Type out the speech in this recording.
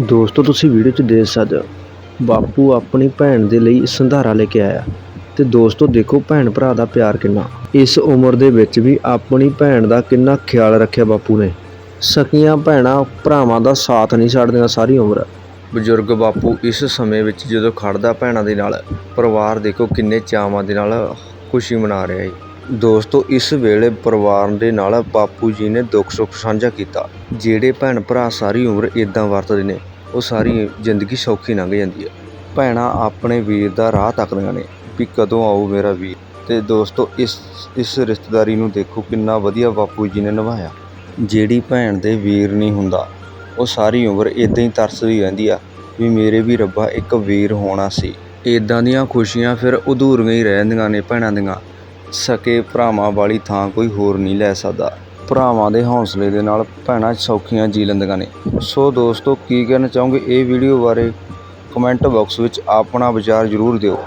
ਦੋਸਤੋ, ਤੁਸੀਂ ਵੀਡੀਓ 'ਚ ਦੇਖ ਸਕਦੇ ਹੋ। ਬਾਪੂ ਆਪਣੀ ਭੈਣ ਦੇ ਲਈ ਸੰਧਾਰਾ ਲੈ ਕੇ ਆਇਆ। ਤੇ ਦੋਸਤੋ, ਦੇਖੋ ਭੈਣ ਭਰਾ ਦਾ ਪਿਆਰ ਕਿੰਨਾ। ਇਸ ਉਮਰ ਦੇ ਵਿੱਚ ਵੀ ਆਪਣੀ ਭੈਣ ਦਾ ਕਿੰਨਾ ਖਿਆਲ ਰੱਖਿਆ ਬਾਪੂ ਨੇ। ਸਕੀਆਂ ਭੈਣਾਂ ਭਰਾਵਾਂ ਦਾ ਸਾਥ ਨਹੀਂ ਛੱਡਦੀਆਂ ਸਾਰੀ ਉਮਰ। ਬਜ਼ੁਰਗ ਬਾਪੂ ਇਸ ਸਮੇਂ ਵਿੱਚ ਜਦੋਂ ਖੜਦਾ ਭੈਣਾਂ ਦੇ ਨਾਲ, ਪਰਿਵਾਰ ਦੇਖੋ ਕਿੰਨੇ ਚਾਵਾਂ ਦੇ ਨਾਲ ਖੁਸ਼ੀ ਮਨਾ ਰਿਹਾ ਹੈ ਦੋਸਤੋ, ਇਸ ਵੇਲੇ ਪਰਿਵਾਰ ਦੇ ਨਾਲ ਬਾਪੂ ਜੀ ਨੇ ਦੁੱਖ ਸੁੱਖ ਸਾਂਝਾ ਕੀਤਾ। ਜਿਹੜੇ ਭੈਣ ਭਰਾ ਸਾਰੀ ਉਮਰ ਇਦਾਂ ਵਰਤਦੇ ਨੇ, ਉਹ ਸਾਰੀ ਜ਼ਿੰਦਗੀ ਸੌਖੀ ਲੰਘ ਜਾਂਦੀ ਹੈ। ਭੈਣਾਂ ਆਪਣੇ ਵੀਰ ਦਾ ਰਾਹ ਤੱਕਦੀਆਂ ਨੇ ਵੀ ਕਦੋਂ ਆਊ ਮੇਰਾ ਵੀਰ। ਤੇ ਦੋਸਤੋ, ਇਸ ਇਸ ਰਿਸ਼ਤੇਦਾਰੀ ਨੂੰ ਦੇਖੋ, ਕਿੰਨਾ ਵਧੀਆ ਬਾਪੂ ਜੀ ਨੇ ਨਿਭਾਇਆ। ਜਿਹੜੀ ਭੈਣ ਦੇ ਵੀਰ ਨਹੀਂ ਹੁੰਦਾ, ਉਹ ਸਾਰੀ ਉਮਰ ਇਦਾਂ ਹੀ ਤਰਸਦੀ ਰਹਿੰਦੀ ਆ ਵੀ ਮੇਰੇ ਵੀ ਰੱਬਾ ਇੱਕ ਵੀਰ ਹੋਣਾ ਸੀ। ਇਦਾਂ ਦੀਆਂ ਖੁਸ਼ੀਆਂ ਫਿਰ ਅਧੂਰੀਆਂ ਹੀ ਰਹਿ ਜਾਂਦੀਆਂ ਨੇ ਭੈਣਾਂ ਦੀਆਂ। ਸਕੇ ਭਰਾਵਾਂ ਵਾਲੀ ਥਾਂ ਕੋਈ ਹੋਰ ਨਹੀਂ ਲੈ ਸਕਦਾ। ਭਰਾਵਾਂ ਦੇ ਹੌਸਲੇ ਦੇ ਨਾਲ ਭੈਣਾਂ ਸੌਖੀਆਂ ਜੀ ਲੈਂਦੀਆਂ ਨੇ। ਸੋ ਦੋਸਤੋ, ਕੀ ਕਹਿਣਾ ਚਾਹੋਗੇ ਇਹ ਵੀਡੀਓ ਬਾਰੇ? ਕਮੈਂਟ ਬਾਕਸ ਵਿੱਚ ਆਪਣਾ ਵਿਚਾਰ ਜ਼ਰੂਰ ਦਿਓ।